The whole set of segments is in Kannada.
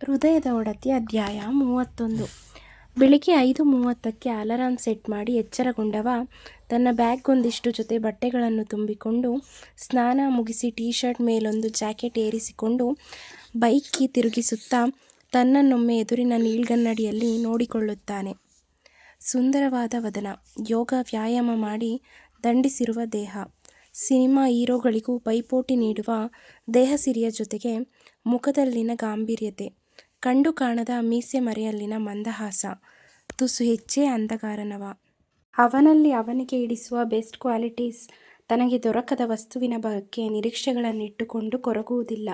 ಹೃದಯದ ಒಡತಿ ಅಧ್ಯಾಯ ಮೂವತ್ತೊಂದು. ಬೆಳಿಗ್ಗೆ ಐದು ಮೂವತ್ತಕ್ಕೆ ಅಲಾರಾಮ್ ಸೆಟ್ ಮಾಡಿ ಎಚ್ಚರಗೊಂಡವ ತನ್ನ ಬ್ಯಾಗ್ಗೊಂದಿಷ್ಟು ಜೊತೆ ಬಟ್ಟೆಗಳನ್ನು ತುಂಬಿಕೊಂಡು ಸ್ನಾನ ಮುಗಿಸಿ ಟೀ ಶರ್ಟ್ ಮೇಲೊಂದು ಜಾಕೆಟ್ ಏರಿಸಿಕೊಂಡು ಬೈಕ್ಗೆ ತಿರುಗಿಸುತ್ತಾ ತನ್ನನ್ನೊಮ್ಮೆ ಎದುರಿನ ನೀಳ್ಗನ್ನಡಿಯಲ್ಲಿ ನೋಡಿಕೊಳ್ಳುತ್ತಾನೆ. ಸುಂದರವಾದ ವದನ, ಯೋಗ ವ್ಯಾಯಾಮ ಮಾಡಿ ದಂಡಿಸಿರುವ ದೇಹ, ಸಿನಿಮಾ ಹೀರೋಗಳಿಗೂ ಪೈಪೋಟಿ ನೀಡುವ ದೇಹಸಿರಿಯ ಜೊತೆಗೆ ಮುಖದಲ್ಲಿನ ಗಾಂಭೀರ್ಯತೆ, ಕಂಡು ಕಾಣದ ಮೀಸೆ-ಮರೆಯಲ್ಲಿನ ಮಂದಹಾಸ, ತುಸು ಹೆಚ್ಚೇ ಅಂಧಕಾರನವ ಅವನಲ್ಲಿ ಅವನಿಗೆ ಇಡಿಸುವ ಬೆಸ್ಟ್ ಕ್ವಾಲಿಟೀಸ್. ತನಗೆ ದೊರಕದ ವಸ್ತುವಿನ ಬಗ್ಗೆ ನಿರೀಕ್ಷೆಗಳನ್ನಿಟ್ಟುಕೊಂಡು ಕೊರಗುವುದಿಲ್ಲ.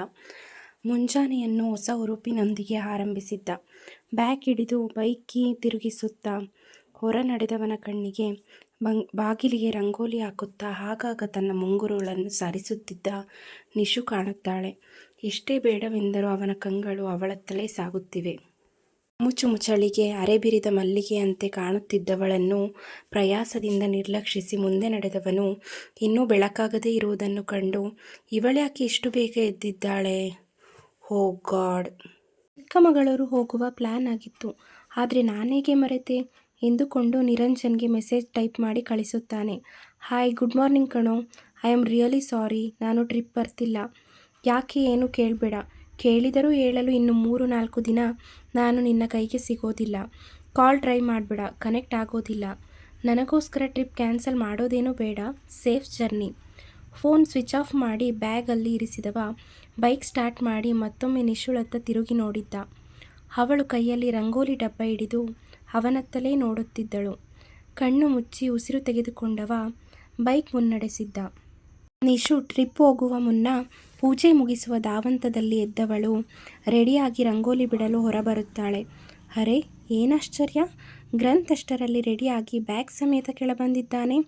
ಮುಂಜಾನೆಯನ್ನು ಹೊಸ ಉರುಪಿನೊಂದಿಗೆ ಆರಂಭಿಸಿದ್ದ. ಬ್ಯಾಗ್ ಹಿಡಿದು ಬೈಕಿ ತಿರುಗಿಸುತ್ತಾ ಹೊರ ನಡೆದವನ ಕಣ್ಣಿಗೆ ಬಾಗಿಲಿಗೆ ರಂಗೋಲಿ ಹಾಕುತ್ತಾ ಆಗಾಗ ತನ್ನ ಮುಂಗುರುಗಳನ್ನು ಸಾರಿಸುತ್ತಿದ್ದ ನಿಶು ಕಾಣುತ್ತಾಳೆ. ಎಷ್ಟೇ ಬೇಡವೆಂದರೂ ಅವನ ಕಂಗಳು ಅವಳತ್ತಲೇ ಸಾಗುತ್ತಿವೆ. ಮುಚ್ಚು ಮುಚ್ಚಳಿಗೆ ಅರೆಬಿರಿದ ಮಲ್ಲಿಗೆಯಂತೆ ಕಾಣುತ್ತಿದ್ದವಳನ್ನು ಪ್ರಯಾಸದಿಂದ ನಿರ್ಲಕ್ಷಿಸಿ ಮುಂದೆ ನಡೆದವನು ಇನ್ನೂ ಬೆಳಕಾಗದೇ ಇರುವುದನ್ನು ಕಂಡು ಇವಳ್ಯಾಕೆ ಇಷ್ಟು ಬೇಗ ಎದ್ದಿದ್ದಾಳೆ? ಹೋ ಗಾಡ್! ಚಿಕ್ಕಮಗಳೂರು ಹೋಗುವ ಪ್ಲ್ಯಾನ್ ಆಗಿತ್ತು. ಆದರೆ ನಾನೇಗೆ ಮರೆತೆ? ಎಂದುಕೊಂಡು ನಿರಂಜನ್ಗೆ ಮೆಸೇಜ್ ಟೈಪ್ ಮಾಡಿ ಕಳಿಸುತ್ತಾನೆ. ಹಾಯ್ ಗುಡ್ ಮಾರ್ನಿಂಗ್ ಕಣೋ, ಐ ಆಮ್ ರಿಯಲಿ ಸಾರಿ ನಾನು ಟ್ರಿಪ್ ಬರ್ತಿಲ್ಲ. ಯಾಕೆ ಏನು ಕೇಳಬೇಡ ಕೇಳಿದರೂ ಹೇಳಲು ಇನ್ನು ಮೂರು ನಾಲ್ಕು ದಿನ ನಾನು ನಿನ್ನ ಕೈಗೆ ಸಿಗೋದಿಲ್ಲ. ಕಾಲ್ ಟ್ರೈ ಮಾಡಬೇಡ, ಕನೆಕ್ಟ್ ಆಗೋದಿಲ್ಲ. ನನಗೋಸ್ಕರ ಟ್ರಿಪ್ ಕ್ಯಾನ್ಸಲ್ ಮಾಡೋದೇನು ಬೇಡ. Safe journey. Phone switch off ಮಾಡಿ ಬ್ಯಾಗಲ್ಲಿ ಇರಿಸಿದವ, ಬೈಕ್ ಸ್ಟಾರ್ಟ್ ಮಾಡಿ ಮತ್ತೊಮ್ಮೆ ನಿಶುಳತ್ತ ತಿರುಗಿ ನೋಡಿದ್ದ. ಅವಳು ಕೈಯಲ್ಲಿ ರಂಗೋಲಿ ಡಬ್ಬ ಹಿಡಿದು ಅವನತ್ತಲೇ ನೋಡುತ್ತಿದ್ದಳು. ಕಣ್ಣು ಮುಚ್ಚಿ ಉಸಿರು ತೆಗೆದುಕೊಂಡವ, ಬೈಕ್ ಮುನ್ನಡೆಸಿದ್ದ. ನಿಶು ಟ್ರಿಪ್ ಹೋಗುವ ಮುನ್ನ ಪೂಜೆ ಮುಗಿಸುವ ಧಾವಂತದಲ್ಲಿ ಎದ್ದವಳು ರೆಡಿಯಾಗಿ ರಂಗೋಲಿ ಬಿಡಲು ಹೊರಬರುತ್ತಾಳೆ. ಅರೆ ಏನಾಶ್ಚರ್ಯ ಗ್ರಂಥ್ ಅಷ್ಟರಲ್ಲಿ ರೆಡಿಯಾಗಿ ಬ್ಯಾಗ್ ಸಮೇತ ಕೆಳಬಂದಿದ್ದಾನೆ.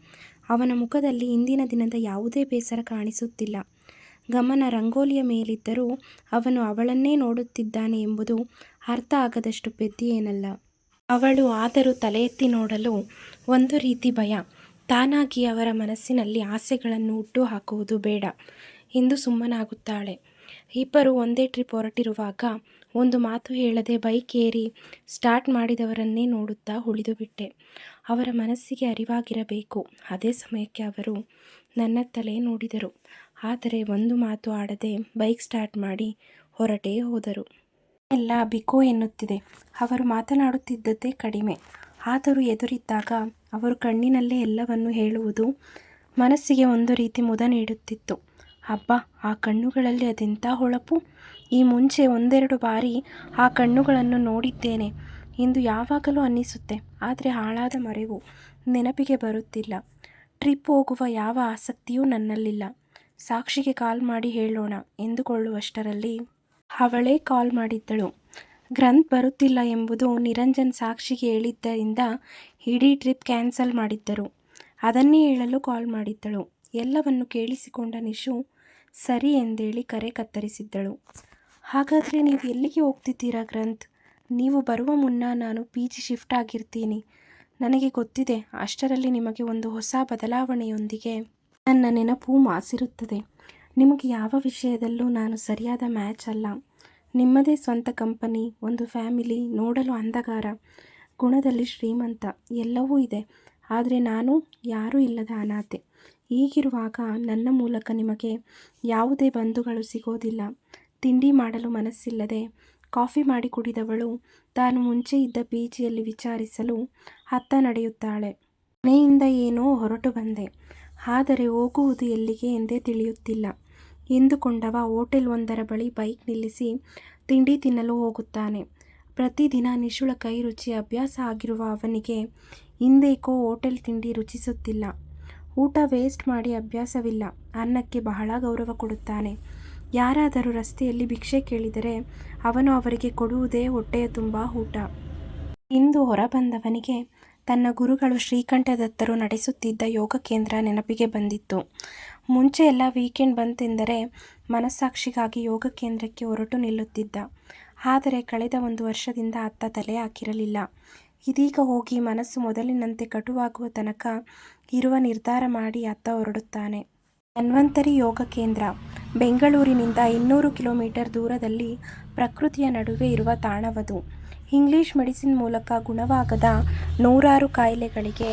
ಅವನ ಮುಖದಲ್ಲಿ ಇಂದಿನ ದಿನದ ಯಾವುದೇ ಬೇಸರ ಕಾಣಿಸುತ್ತಿಲ್ಲ. ಗಮನ ರಂಗೋಲಿಯ ಮೇಲಿದ್ದರೂ ಅವನು ಅವಳನ್ನೇ ನೋಡುತ್ತಿದ್ದಾನೆ ಎಂಬುದು ಅರ್ಥ ಆಗದಷ್ಟು ಪೆದ್ದಿಯೇನಲ್ಲ. ಅವಳು ಆದರೂ ತಲೆ ಎತ್ತಿ ನೋಡಲು ಒಂದು ರೀತಿ ಭಯ. ತಾನಾಗಿ ಅವರ ಮನಸ್ಸಿನಲ್ಲಿ ಆಸೆಗಳನ್ನು ಹುಟ್ಟು ಹಾಕುವುದು ಬೇಡ ಎಂದು ಸುಮ್ಮನಾಗುತ್ತಾಳೆ. ಇಬ್ಬರು ಒಂದೇ ಟ್ರಿಪ್ ಹೊರಟಿರುವಾಗ ಒಂದು ಮಾತು ಹೇಳದೆ ಬೈಕ್ ಏರಿ ಸ್ಟಾರ್ಟ್ ಮಾಡಿದವರನ್ನೇ ನೋಡುತ್ತಾ ಉಳಿದುಬಿಟ್ಟೆ. ಅವರ ಮನಸ್ಸಿಗೆ ಅರಿವಾಗಿರಬೇಕು. ಅದೇ ಸಮಯಕ್ಕೆ ಅವರು ನನ್ನ ತಲೆ ನೋಡಿದರು. ಆದರೆ ಒಂದು ಮಾತು ಆಡದೆ ಬೈಕ್ ಸ್ಟಾರ್ಟ್ ಮಾಡಿ ಹೊರಟೇ ಹೋದರು. ಎಲ್ಲ ಬಿಕೋ ಎನ್ನುತ್ತಿದೆ. ಅವರು ಮಾತನಾಡುತ್ತಿದ್ದದ್ದೇ ಕಡಿಮೆ. ಆದರೂ ಎದುರಿದ್ದಾಗ ಅವರು ಕಣ್ಣಿನಲ್ಲೇ ಎಲ್ಲವನ್ನೂ ಹೇಳುವುದು ಮನಸ್ಸಿಗೆ ಒಂದು ರೀತಿ ಮುದ ನೀಡುತ್ತಿತ್ತು. ಅಬ್ಬಾ, ಆ ಕಣ್ಣುಗಳಲ್ಲಿ ಅದೆಂಥ ಹೊಳಪು. ಈ ಮುಂಚೆ ಒಂದೆರಡು ಬಾರಿ ಆ ಕಣ್ಣುಗಳನ್ನು ನೋಡಿದ್ದೇನೆ ಎಂದು ಯಾವಾಗಲೂ ಅನ್ನಿಸುತ್ತೆ. ಆದರೆ ಹಾಳಾದ ಮರೆವು. ನೆನಪಿಗೆ ಬರುತ್ತಿಲ್ಲ. ಟ್ರಿಪ್ ಹೋಗುವ ಯಾವ ಆಸಕ್ತಿಯೂ ನನ್ನಲ್ಲಿಲ್ಲ. ಸಾಕ್ಷಿಗೆ ಕಾಲ್ ಮಾಡಿ ಹೇಳೋಣ ಎಂದುಕೊಳ್ಳುವಷ್ಟರಲ್ಲಿ ಅವಳೇ ಕಾಲ್ ಮಾಡಿದ್ದಳು. ಗ್ರಂಥ್ ಬರುತ್ತಿಲ್ಲ ಎಂಬುದು ನಿರಂಜನ್ ಸಾಕ್ಷಿಗೆ ಹೇಳಿದ್ದರಿಂದ ಇಡೀ ಟ್ರಿಪ್ ಕ್ಯಾನ್ಸಲ್ ಮಾಡಿದ್ದರು. ಅದನ್ನೇ ಹೇಳಲು ಕಾಲ್ ಮಾಡಿದ್ದಳು. ಎಲ್ಲವನ್ನು ಕೇಳಿಸಿಕೊಂಡ ನಿಶು ಸರಿ ಎಂದೇಳಿ ಕರೆ ಕತ್ತರಿಸಿದ್ದಳು. ಹಾಗಾದರೆ ನೀವು ಎಲ್ಲಿಗೆ ಹೋಗ್ತಿದ್ದೀರಾ ಗ್ರಂಥ್? ನೀವು ಬರುವ ಮುನ್ನ ನಾನು ಪಿ. ಜಿ. ಶಿಫ್ಟ್ ಆಗಿರ್ತೀನಿ. ನನಗೆ ಗೊತ್ತಿದೆ, ಅಷ್ಟರಲ್ಲಿ ನಿಮಗೆ ಒಂದು ಹೊಸ ಬದಲಾವಣೆಯೊಂದಿಗೆ ನನ್ನ ನೆನಪು ಮಾಸಿರುತ್ತದೆ. ನಿಮಗೆ ಯಾವ ವಿಷಯದಲ್ಲೂ ನಾನು ಸರಿಯಾದ ಮ್ಯಾಚ್ ಅಲ್ಲ. ನಿಮ್ಮದೇ ಸ್ವಂತ ಕಂಪನಿ, ಒಂದು ಫ್ಯಾಮಿಲಿ, ನೋಡಲು ಅಂಧಕಾರ ಗುಣದಲ್ಲಿ ಶ್ರೀಮಂತ ಎಲ್ಲವೂ ಇದೆ. ಆದರೆ ನಾನು ಯಾರೂ ಇಲ್ಲದ ಅನಾಥೆ. ಹೀಗಿರುವಾಗ ನನ್ನ ಮೂಲಕ ನಿಮಗೆ ಯಾವುದೇ ಬಂಧುಗಳು ಸಿಗೋದಿಲ್ಲ. ತಿಂಡಿ ಮಾಡಲು ಮನಸ್ಸಿಲ್ಲದೆ ಕಾಫಿ ಮಾಡಿ ಕುಡಿದವಳು ತಾನು ಮುಂಚೆ ಇದ್ದ ಪಿ. ವಿಚಾರಿಸಲು ಹತ್ತ ನಡೆಯುತ್ತಾಳೆ. ಮನೆಯಿಂದ ಏನೋ ಹೊರಟು ಬಂದೆ. ಆದರೆ ಹೋಗುವುದು ಎಲ್ಲಿಗೆ ಎಂದೇ ತಿಳಿಯುತ್ತಿಲ್ಲ ಎಂದುಕೊಂಡವ ಹೋಟೆಲ್ ಒಂದರ ಬಳಿ ಬೈಕ್ ನಿಲ್ಲಿಸಿ ತಿಂಡಿ ತಿನ್ನಲು ಹೋಗುತ್ತಾನೆ. ಪ್ರತಿದಿನ ನಿಶುಳ ಕೈ ರುಚಿ ಅಭ್ಯಾಸ ಆಗಿರುವ ಅವನಿಗೆ ಹಿಂದೇಕೋ ಹೋಟೆಲ್ ತಿಂಡಿ ರುಚಿಸುತ್ತಿಲ್ಲ. ಊಟ ವೇಸ್ಟ್ ಮಾಡಿ ಅಭ್ಯಾಸವಿಲ್ಲ. ಅನ್ನಕ್ಕೆ ಬಹಳ ಗೌರವ ಕೊಡುತ್ತಾನೆ. ಯಾರಾದರೂ ರಸ್ತೆಯಲ್ಲಿ ಭಿಕ್ಷೆ ಕೇಳಿದರೆ ಅವನು ಅವರಿಗೆ ಕೊಡುವುದೇ ಹೊಟ್ಟೆಯ ತುಂಬ ಊಟ. ಇಂದು ಹೊರಬಂದವನಿಗೆ ತನ್ನ ಗುರುಗಳು ಶ್ರೀಕಂಠದತ್ತರು ನಡೆಸುತ್ತಿದ್ದ ಯೋಗ ಕೇಂದ್ರ ನೆನಪಿಗೆ ಬಂದಿತ್ತು. ಮುಂಚೆ ಎಲ್ಲ ವೀಕೆಂಡ್ ಬಂತೆಂದರೆ ಮನಸ್ಸಾಕ್ಷಿಗಾಗಿ ಯೋಗ ಕೇಂದ್ರಕ್ಕೆ ಹೊರಟು ನಿಲ್ಲುತ್ತಿದ್ದ. ಆದರೆ ಕಳೆದ ಒಂದು ವರ್ಷದಿಂದ ಅತ್ತ ತಲೆ ಹಾಕಿರಲಿಲ್ಲ. ಇದೀಗ ಹೋಗಿ ಮನಸ್ಸು ಮೊದಲಿನಂತೆ ಕಟುವಾಗುವ ತನಕ ಇರುವ ನಿರ್ಧಾರ ಮಾಡಿ ಅತ್ತ ಹೊರಡುತ್ತಾನೆ. ಧನ್ವಂತರಿ ಯೋಗ ಕೇಂದ್ರ, ಬೆಂಗಳೂರಿನಿಂದ ಇನ್ನೂರು ಕಿಲೋಮೀಟರ್ ದೂರದಲ್ಲಿ ಪ್ರಕೃತಿಯ ನಡುವೆ ಇರುವ ತಾಣವದು ಇಂಗ್ಲಿಷ್ ಮೆಡಿಸಿನ್ ಮೂಲಕ ಗುಣವಾಗದ ನೂರಾರು ಕಾಯಿಲೆಗಳಿಗೆ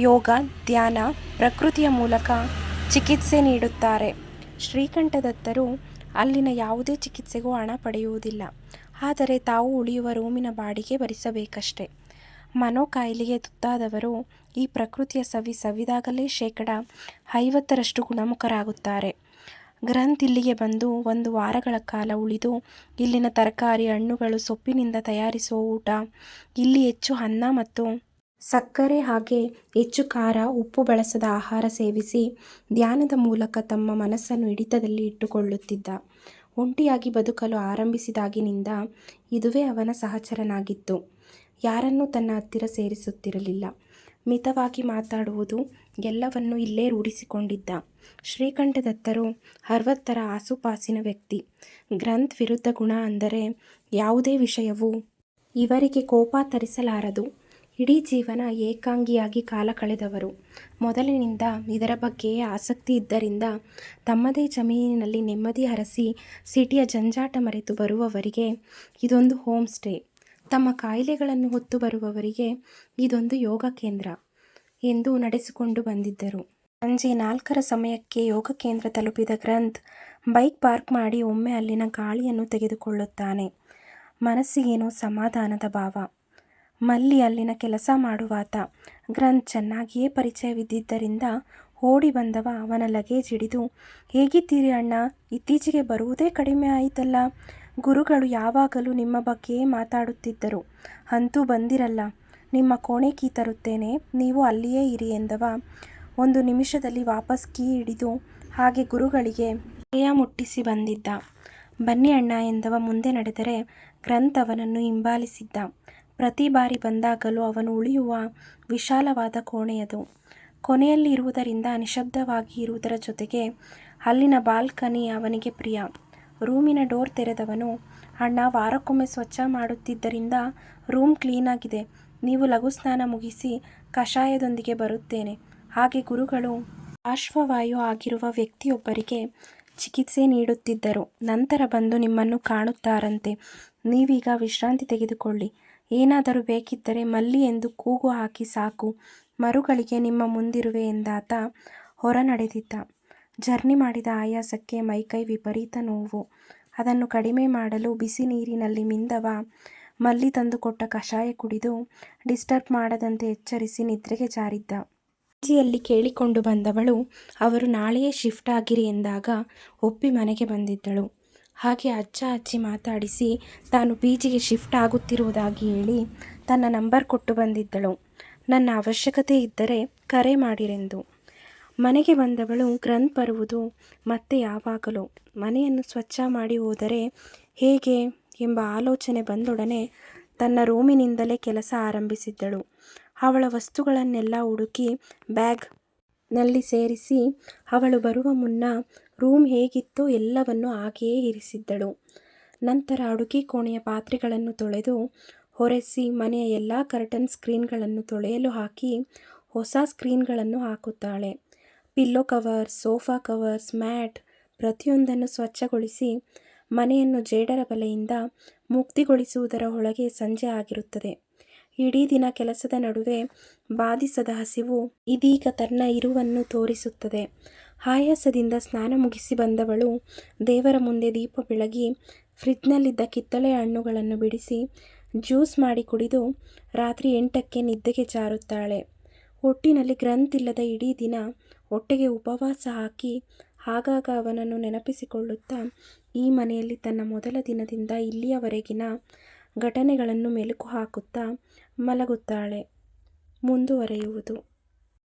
ಯೋಗ, ಧ್ಯಾನ, ಪ್ರಕೃತಿಯ ಮೂಲಕ ಚಿಕಿತ್ಸೆ ನೀಡುತ್ತಾರೆ. ಶ್ರೀಕಂಠದತ್ತರು ಅಲ್ಲಿನ ಯಾವುದೇ ಚಿಕಿತ್ಸೆಗೂ ಹಣ ಪಡೆಯುವುದಿಲ್ಲ. ಆದರೆ ತಾವು ಉಳಿಯುವ ರೂಮಿನ ಬಾಡಿಗೆ ಭರಿಸಬೇಕಷ್ಟೆ. ಮನೋಕಾಯಿಲೆಗೆ ತುತ್ತಾದವರು ಈ ಪ್ರಕೃತಿಯ ಸವಿ ಸವಿದಾಗಲೇ ಶೇಕಡ ಐವತ್ತರಷ್ಟು ಗುಣಮುಖರಾಗುತ್ತಾರೆ. ಗ್ರಂಥಿಲ್ಲಿಗೆ ಬಂದು ಒಂದು ವಾರಗಳ ಕಾಲ ಉಳಿದು ಇಲ್ಲಿನ ತರಕಾರಿ ಹಣ್ಣುಗಳು ಸೊಪ್ಪಿನಿಂದ ತಯಾರಿಸುವ ಊಟ, ಇಲ್ಲಿ ಹೆಚ್ಚು ಅನ್ನ ಮತ್ತು ಸಕ್ಕರೆ ಹಾಗೆ ಹೆಚ್ಚು ಖಾರ ಉಪ್ಪು ಬಳಸದ ಆಹಾರ ಸೇವಿಸಿ ಧ್ಯಾನದ ಮೂಲಕ ತಮ್ಮ ಮನಸ್ಸನ್ನು ಹಿಡಿತದಲ್ಲಿ ಇಟ್ಟುಕೊಳ್ಳುತ್ತಿದ್ದ. ಒಂಟಿಯಾಗಿ ಬದುಕಲು ಆರಂಭಿಸಿದಾಗಿನಿಂದ ಇದುವೇ ಅವನ ಸಹಚರನಾಗಿತ್ತು. ಯಾರನ್ನೂ ತನ್ನ ಹತ್ತಿರ ಸೇರಿಸುತ್ತಿರಲಿಲ್ಲ. ಮಿತವಾಗಿ ಮಾತಾಡುವುದು ಎಲ್ಲವನ್ನೂ ಇಲ್ಲೇ ರೂಢಿಸಿಕೊಂಡಿದ್ದ. ಶ್ರೀಕಂಠದತ್ತರು ಅರವತ್ತರ ಆಸುಪಾಸಿನ ವ್ಯಕ್ತಿ. ಗ್ರಂಥ್ ವಿರುದ್ಧ ಗುಣ ಅಂದರೆ ಯಾವುದೇ ವಿಷಯವು ಇವರಿಗೆ ಕೋಪ ತರಿಸಲಾರದು. ಇಡೀ ಜೀವನ ಏಕಾಂಗಿಯಾಗಿ ಕಾಲ ಕಳೆದವರು. ಮೊದಲಿನಿಂದ ಇದರ ಬಗ್ಗೆಯೇ ಆಸಕ್ತಿ ಇದ್ದರಿಂದ ತಮ್ಮದೇ ಜಮೀನಿನಲ್ಲಿ ನೆಮ್ಮದಿ ಹರಸಿ ಸಿಟಿಯ ಜಂಜಾಟ ಮರೆತು ಬರುವವರಿಗೆ ಇದೊಂದು ಹೋಮ್ ಸ್ಟೇ. ತಮ್ಮ ಕಾಯಿಲೆಗಳನ್ನು ಹೊತ್ತು ಬರುವವರಿಗೆ ಇದೊಂದು ಯೋಗ ಕೇಂದ್ರ ಎಂದು ನಡೆಸಿಕೊಂಡು ಬಂದಿದ್ದರು. ಸಂಜೆ ನಾಲ್ಕರ ಸಮಯಕ್ಕೆ ಯೋಗ ಕೇಂದ್ರ ತಲುಪಿದ ಗ್ರಂಥ್, ಬೈಕ್ ಪಾರ್ಕ್ ಮಾಡಿ ಒಮ್ಮೆ ಅಲ್ಲಿನ ಗಾಳಿಯನ್ನು ತೆಗೆದುಕೊಳ್ಳುತ್ತಾನೆ. ಮನಸ್ಸಿಗೇನೋ ಸಮಾಧಾನದ ಭಾವ. ಮಲ್ಲಿ ಅಲ್ಲಿನ ಕೆಲಸ ಮಾಡುವಾತ. ಗ್ರಂಥ್ ಚೆನ್ನಾಗಿಯೇ ಪರಿಚಯವಿದ್ದಿದ್ದರಿಂದ ಓಡಿ ಬಂದವ ಅವನ ಲಗೇಜ್ ಹಿಡಿದು, ಹೇಗಿದ್ದೀರಿ ಅಣ್ಣ? ಇತ್ತೀಚೆಗೆ ಬರುವುದೇ ಕಡಿಮೆ ಆಯಿತಲ್ಲ? ಗುರುಗಳು ಯಾವಾಗಲೂ ನಿಮ್ಮ ಬಗ್ಗೆಯೇ ಮಾತಾಡುತ್ತಿದ್ದರು. ಅಂತೂ ಬಂದಿರಲ್ಲ. ನಿಮ್ಮ ಕೋಣೆ ಕೀ ತರುತ್ತೇನೆ. ನೀವು ಅಲ್ಲಿಯೇ ಇರಿ ಎಂದವ ಒಂದು ನಿಮಿಷದಲ್ಲಿ ವಾಪಸ್ ಕೀ ಹಿಡಿದು ಹಾಗೆ ಗುರುಗಳಿಗೆ ಹೃದಯ ಮುಟ್ಟಿಸಿ ಬಂದಿದ್ದ. ಬನ್ನಿ ಅಣ್ಣ ಎಂದವ ಮುಂದೆ ನಡೆದರೆ ಗ್ರಂಥ್ ಅವನನ್ನು ಹಿಂಬಾಲಿಸಿದ್ದ. ಪ್ರತಿ ಬಾರಿ ಬಂದಾಗಲೂ ಅವನು ಉಳಿಯುವ ವಿಶಾಲವಾದ ಕೋಣೆಯದು. ಕೊನೆಯಲ್ಲಿ ಇರುವುದರಿಂದ ನಿಶಬ್ದವಾಗಿ ಇರುವುದರ ಜೊತೆಗೆ ಅಲ್ಲಿನ ಬಾಲ್ಕನಿ ಅವನಿಗೆ ಪ್ರಿಯ. ರೂಮಿನ ಡೋರ್ ತೆರೆದವನು, ಅಣ್ಣ, ವಾರಕ್ಕೊಮ್ಮೆ ಸ್ವಚ್ಛ ಮಾಡುತ್ತಿದ್ದರಿಂದ ರೂಮ್ ಕ್ಲೀನಾಗಿದೆ. ನೀವು ಲಘು ಸ್ನಾನ ಮುಗಿಸಿ ಕಷಾಯದೊಂದಿಗೆ ಬರುತ್ತೇನೆ ಹಾಗೆ ಗುರುಗಳು ಪಾರ್ಶ್ವವಾಯು ಆಗಿರುವ ವ್ಯಕ್ತಿಯೊಬ್ಬರಿಗೆ ಚಿಕಿತ್ಸೆ ನೀಡುತ್ತಿದ್ದರು. ನಂತರ ಬಂದು ನಿಮ್ಮನ್ನು ಕಾಣುತ್ತಾರಂತೆ. ನೀವೀಗ ವಿಶ್ರಾಂತಿ ತೆಗೆದುಕೊಳ್ಳಿ. ಏನಾದರೂ ಬೇಕಿದ್ದರೆ ಮಲ್ಲಿ ಎಂದು ಕೂಗು ಹಾಕಿ ಸಾಕು, ಮರುಗಳಿಗೆ ನಿಮ್ಮ ಮುಂದಿರುವೆ ಎಂದಾತ ಹೊರ ನಡೆದಿದ್ದ ಜರ್ನಿ ಮಾಡಿದ ಆಯಾಸಕ್ಕೆ ಮೈಕೈ ವಿಪರೀತ ನೋವು. ಅದನ್ನು ಕಡಿಮೆ ಮಾಡಲು ಬಿಸಿ ನೀರಿನಲ್ಲಿ ಮಿಂದವ ಮಲ್ಲಿ ತಂದುಕೊಟ್ಟ ಕಷಾಯ ಕುಡಿದು ಡಿಸ್ಟರ್ಬ್ ಮಾಡದಂತೆ ಎಚ್ಚರಿಸಿ ನಿದ್ರೆಗೆ ಜಾರಿದ್ದ. ಅಜ್ಜಿಯಲ್ಲಿ ಕೇಳಿಕೊಂಡು ಬಂದವಳು, ಅವರು ನಾಳೆಯೇ ಶಿಫ್ಟ್ ಆಗಿರಿ ಎಂದಾಗ ಒಪ್ಪಿ ಮನೆಗೆ ಬಂದಿದ್ದಳು. ಹಾಗೆ ಅಜ್ಜ ಅಜ್ಜಿ ಮಾತಾಡಿಸಿ, ತಾನು ಪಿ ಜಿಗೆ ಶಿಫ್ಟ್ ಆಗುತ್ತಿರುವುದಾಗಿ ಹೇಳಿ ತನ್ನ ನಂಬರ್ ಕೊಟ್ಟು ಬಂದಿದ್ದಳು. ನನ್ನ ಅವಶ್ಯಕತೆ ಇದ್ದರೆ ಕರೆ ಮಾಡಿರೆಂದು. ಮನೆಗೆ ಬಂದವಳು ಗ್ರಂಥ್ ಬರುವುದು ಮತ್ತೆ ಯಾವಾಗಲೂ. ಮನೆಯನ್ನು ಸ್ವಚ್ಛ ಮಾಡಿ ಹೋದರೆ ಹೇಗೆ ಎಂಬ ಆಲೋಚನೆ ಬಂದೊಡನೆ ತನ್ನ ರೂಮಿನಿಂದಲೇ ಕೆಲಸ ಆರಂಭಿಸಿದ್ದಳು. ಅವಳ ವಸ್ತುಗಳನ್ನೆಲ್ಲ ಹುಡುಕಿ ಬ್ಯಾಗ್ನಲ್ಲಿ ಸೇರಿಸಿ ಅವಳು ಬರುವ ಮುನ್ನ ರೂಮ್ ಹೇಗಿತ್ತೋ ಎಲ್ಲವನ್ನು ಹಾಗೆಯೇ ಇರಿಸಿದ್ದಳು. ನಂತರ ಅಡುಗೆ ಕೋಣೆಯ ಪಾತ್ರೆಗಳನ್ನು ತೊಳೆದು ಹೊರೆಸಿ ಮನೆಯ ಎಲ್ಲ ಕರ್ಟನ್ ಸ್ಕ್ರೀನ್ಗಳನ್ನು ತೊಳೆಯಲು ಹಾಕಿ ಹೊಸ ಸ್ಕ್ರೀನ್ಗಳನ್ನು ಹಾಕುತ್ತಾಳೆ. Pillow covers sofa covers mat ಪ್ರತಿಯೊಂದನ್ನು ಸ್ವಚ್ಛಗೊಳಿಸಿ ಮನೆಯನ್ನು ಜೇಡರ ಬಲೆಯಿಂದ ಮುಕ್ತಿಗೊಳಿಸುವುದರ ಒಳಗೆ ಸಂಜೆ ಆಗಿರುತ್ತದೆ. ಇಡೀ ದಿನ ಕೆಲಸದ ನಡುವೆ ಬಾಧಿಸದ ಹಸಿವು ಇದೀಗ ತನ್ನ ಇರುವನ್ನು ತೋರಿಸುತ್ತದೆ. ಆಯಾಸದಿಂದ ಸ್ನಾನ ಮುಗಿಸಿ ಬಂದವಳು ದೇವರ ಮುಂದೆ ದೀಪ ಬೆಳಗಿ ಫ್ರಿಜ್ನಲ್ಲಿದ್ದ ಕಿತ್ತಳೆ ಹಣ್ಣುಗಳನ್ನು ಬಿಡಿಸಿ ಜ್ಯೂಸ್ ಮಾಡಿ ಕುಡಿದು ರಾತ್ರಿ ಎಂಟಕ್ಕೆ ನಿದ್ದೆಗೆ ಜಾರುತ್ತಾಳೆ. ಒಟ್ಟಿನಲ್ಲಿ ಗ್ರಂಥಿಲ್ಲದ ಇಡೀ ದಿನ ಹೊಟ್ಟೆಗೆ ಉಪವಾಸ ಹಾಕಿ ಆಗಾಗ ಅವನನ್ನು ನೆನಪಿಸಿಕೊಳ್ಳುತ್ತಾ ಈ ಮನೆಯಲ್ಲಿ ತನ್ನ ಮೊದಲ ದಿನದಿಂದ ಇಲ್ಲಿಯವರೆಗಿನ ಘಟನೆಗಳನ್ನು ಮೆಲುಕು ಹಾಕುತ್ತಾ ಮಲಗುತ್ತಾಳೆ. ಮುಂದುವರೆಯುವುದು.